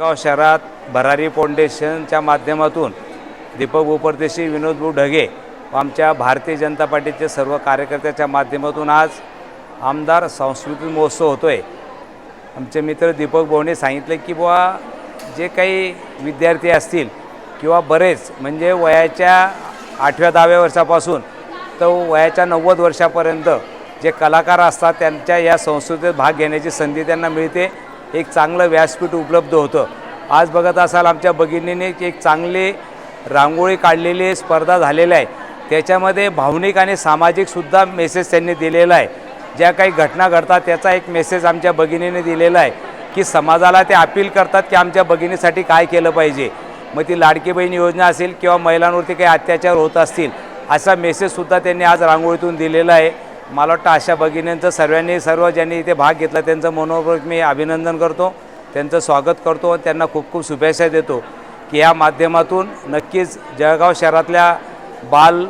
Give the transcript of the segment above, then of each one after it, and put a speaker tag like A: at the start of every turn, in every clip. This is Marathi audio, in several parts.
A: जळगाव शहरात भरारी फाउंडेशनच्या माध्यमातून दीपक उपरदेशी विनोदभाऊ ढगे व आमच्या भारतीय जनता पार्टीचे सर्व कार्यकर्त्याच्या माध्यमातून आज आमदार सांस्कृतिक महोत्सव होतो आहे आमचे मित्र दीपक भाऊने सांगितलं की बुवा जे काही विद्यार्थी असतील किंवा बरेच म्हणजे वयाच्या आठव्या दहाव्या वर्षापासून तर वयाच्या नव्वद वर्षापर्यंत जे कलाकार असतात त्यांच्या या संस्कृतीत भाग घेण्याची संधी त्यांना मिळते. एक चांगलं व्यासपीठ उपलब्ध होतं. आज बघत असाल आमच्या भगिनीने एक चांगले रांगोळी काढलेली स्पर्धा झालेल्या आहे. त्याच्यामध्ये भावनिक आणि सामाजिकसुद्धा मेसेज त्यांनी दिलेला आहे. ज्या काही घटना घडतात त्याचा एक मेसेज आमच्या भगिनीने दिलेला आहे की समाजाला ते अपील करतात की आमच्या भगिनीसाठी काय केलं पाहिजे. मग ती लाडकी बहीण योजना असेल किंवा महिलांवरती काही अत्याचार होत असतील असा मेसेजसुद्धा त्यांनी आज रांगोळीतून दिलेला आहे. मला वाटतं अशा भगिनींचं सर्वांनी सर्व ज्यांनी इथे भाग घेतला त्यांचं मनोपूर्वक मी अभिनंदन करतो. त्यांचं स्वागत करतो आणि त्यांना खूप खूप शुभेच्छा देतो की या माध्यमातून नक्कीच जळगाव शहरातल्या बाल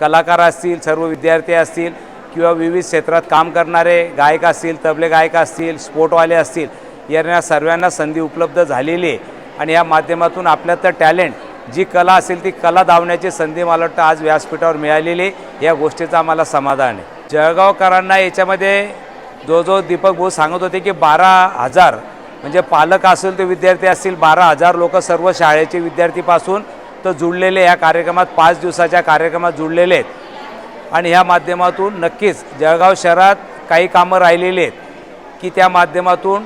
A: कलाकार असतील सर्व विद्यार्थी असतील किंवा विविध क्षेत्रात काम करणारे गायक असतील तबले गायक असतील स्पोर्टवाले असतील यांना सर्वांना संधी उपलब्ध झालेली आहे. आणि या माध्यमातून आपल्यात टॅलेंट जी कला असेल ती कला धावण्याची संधी मला वाटतं आज व्यासपीठावर मिळालेली आहे. या गोष्टीचं आम्हाला समाधान आहे. जळगावकरांना याच्यामध्ये जो जो दीपक भाऊ सांगत होते की बारा हजार म्हणजे पालक असेल ते विद्यार्थी असतील बारा हजार लोक सर्व शाळेचे विद्यार्थीपासून तर जुळलेले या कार्यक्रमात पाच दिवसाच्या कार्यक्रमात जुळलेले आहेत. आणि ह्या माध्यमातून नक्कीच जळगाव शहरात काही कामं राहिलेली आहेत. की त्या माध्यमातून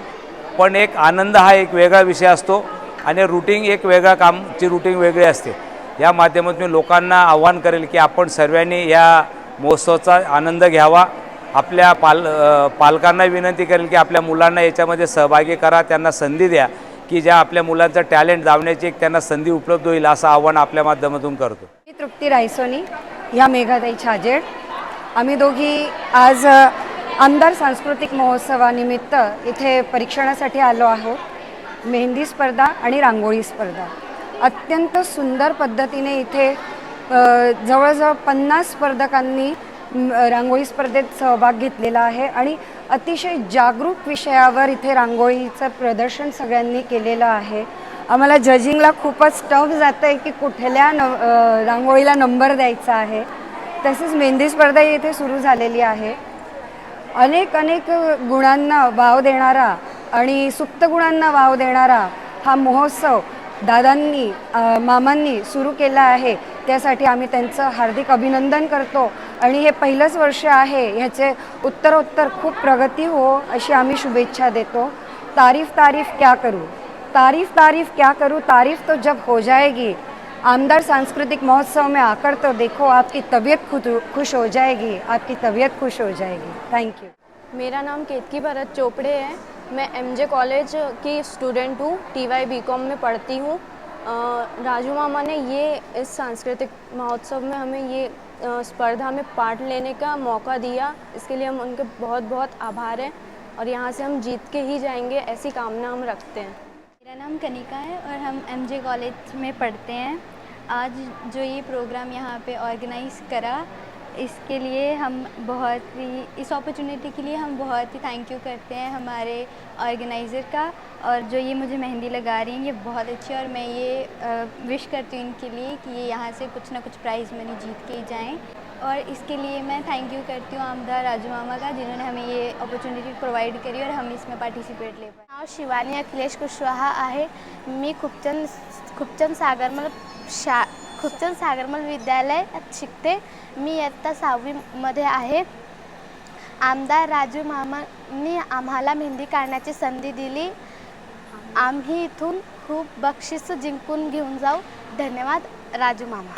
A: पण एक आनंद हा एक वेगळा विषय असतो. आणि रुटीन एक वेगळा कामची रुटीन वेगळी असते. या माध्यमातून मी लोकांना आव्हान करेल की आपण सर्वांनी या महोत्सवाचा आनंद घ्यावा. आपल्या पाल पालकांना विनंती करेल की आपल्या मुलांना याच्यामध्ये सहभागी करा त्यांना संधी द्या की ज्या आपल्या मुलांचं टॅलेंट जावण्याची एक त्यांना संधी उपलब्ध होईल असं आव्हान आपल्या माध्यमातून करतो.
B: मी तृप्ती रायसोनी ह्या मेघाताई छाजेड. आम्ही दोघी आज आमदार सांस्कृतिक महोत्सवानिमित्त इथे परीक्षणासाठी आलो आहोत. मेहंदी स्पर्धा आणि रांगोळी स्पर्धा. अत्यंत सुंदर पद्धतीने इथे जवळजवळ पन्नास स्पर्धकांनी रांगोळी स्पर्धेत सहभाग घेतलेला आहे आणि अतिशय जागरूक विषयावर इथे रांगोळीचं प्रदर्शन सगळ्यांनी केलेलं आहे. आम्हाला जजिंगला खूपच टफ जातं आहे की कुठल्या न रांगोळीला नंबर द्यायचा आहे. तसेच मेहंदी स्पर्धा इथे सुरू झालेली आहे. अनेक अनेक गुणांना वाव देणारा आणि सुप्त गुणांना वाव देणारा हा महोत्सव दादांनी मामांनी सुरू केला आहे. त्यासाठी आम्ही त्यांचं हार्दिक अभिनंदन करतो. आणि हे पहिलंच वर्ष आहे. ह्याचे उत्तरोत्तर खूप प्रगती हो अशी आम्ही शुभेच्छा देतो. तारीफ तारीफ क्या करू? तारीफ तारीफ क्या करूँ? तारीफ तो जब हो जाएगी. आमदार सांस्कृतिक महोत्सव में आकर तो देखो आपकी तबीयत खुद खुश हो जाएगी. आपकी तबीयत खुश हो जाएगी. थैंक यू
C: मेरा नाम केतकी भरत चोपड़े है। मैं एमजे कॉलेज की स्टूडेंट हूँ टी वाई बी कॉम में पढ़ती हूँ। राजू मामा ने ये इस सांस्कृतिक महोत्सव में हमें ये स्पर्धा में पार्ट लेने का मौका दिया। इसके लिए हम उनके बहुत बहुत आभार हैं और यहाँ से हम जीत के ही जाएँगे, ऐसी कामना हम रखते हैं।
D: मेरा नाम कनिका है और हम एमजे कॉलेज में पढ़ते हैं। आज जो ये प्रोग्राम यहाँ पे ऑर्गेनाइज करा इसके लिए हम बहुत ही, इस अपॉर्चुनिटी के लिए हम बहुत ही थैंक यू करते हैं हमारे ऑर्गेनाइज़र का और जो ये मुझे मेहंदी लगा रही हैं, ये बहुत अच्छी है और मैं ये विश करती हूँ इनके लिए कि ये यहाँ से कुछ ना कुछ प्राइज़ मनी जीत के ही जाएँ। और इसके लिए मैं थैंक यू करती हूँ आमदा राजू मामा का जिन्होंने हमें ये अपॉर्चुनिटी प्रोवाइड करी और हम इसमें पार्टिसिपेट ले पाए।
E: नाव शिवानी अखिलेश कुशवाहा आहे. मी खूपचंद खूपचंद सागरमल शा खूपचंद सागरमल विद्यालयात शिकते. मी इयत्ता सहावीमध्ये आहे. आमदार राजू मामांनी आम्हाला मेहंदी काढण्याची संधी दिली. आम्ही इथून खूप बक्षीस जिंकून घेऊन जाऊ. धन्यवाद राजू मामा.